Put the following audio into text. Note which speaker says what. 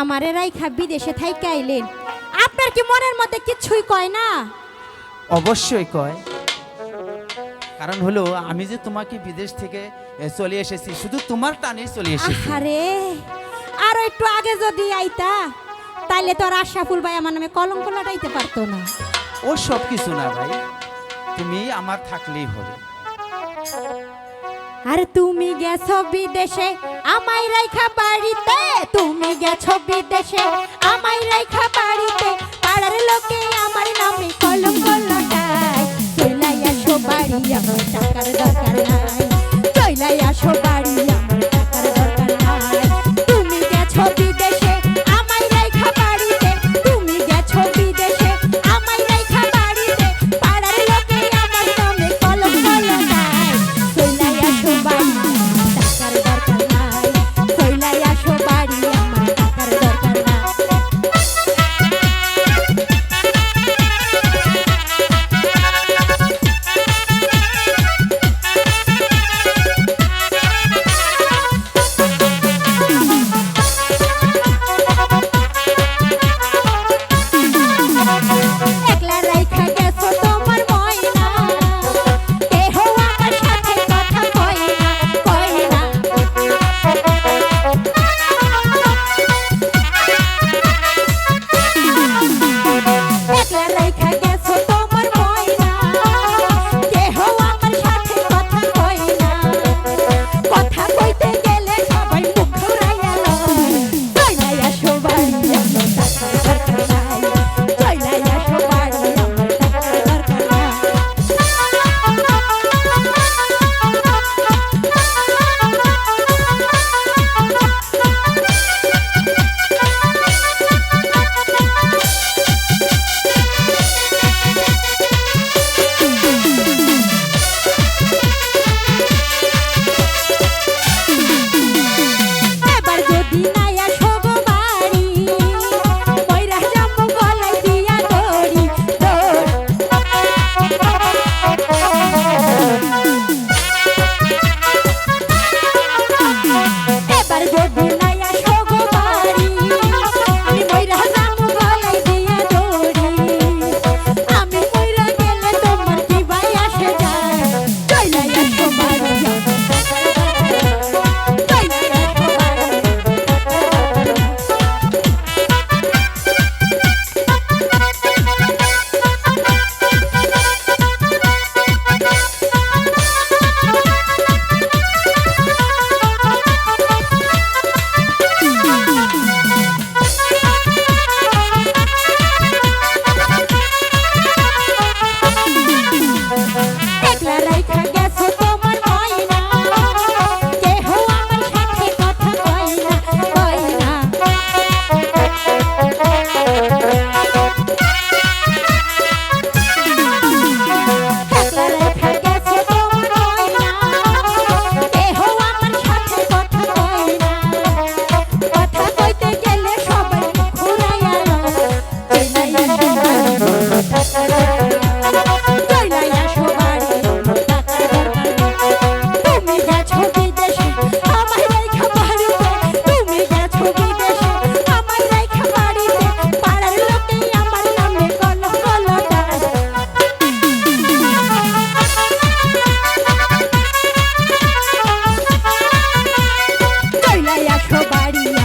Speaker 1: আমারে রাইখা বিদেশে থাইকে আইলেন। আপনার কি মনের মধ্যে কিছুই কয় না?
Speaker 2: অবশ্যই কয়। কারণ হলো আমি যে তোমাকে বিদেশ থেকে চলে এসেছি শুধু তোমার টানে চলে এসেছি।
Speaker 1: আহারে আর একটু আগে যদি আইতা তাইলে তো আর আশরাফুল ভাই আমার নামে কলঙ্ক লটাইতে পারতো না।
Speaker 2: ও সব কিছু না ভাই তুমি আমার থাকলেই হবে।
Speaker 1: আর তুমি গেছো বিদেশে আমায় রাইখা বাড়িতে তুমি গেছো বিদেশে আমায় Nobody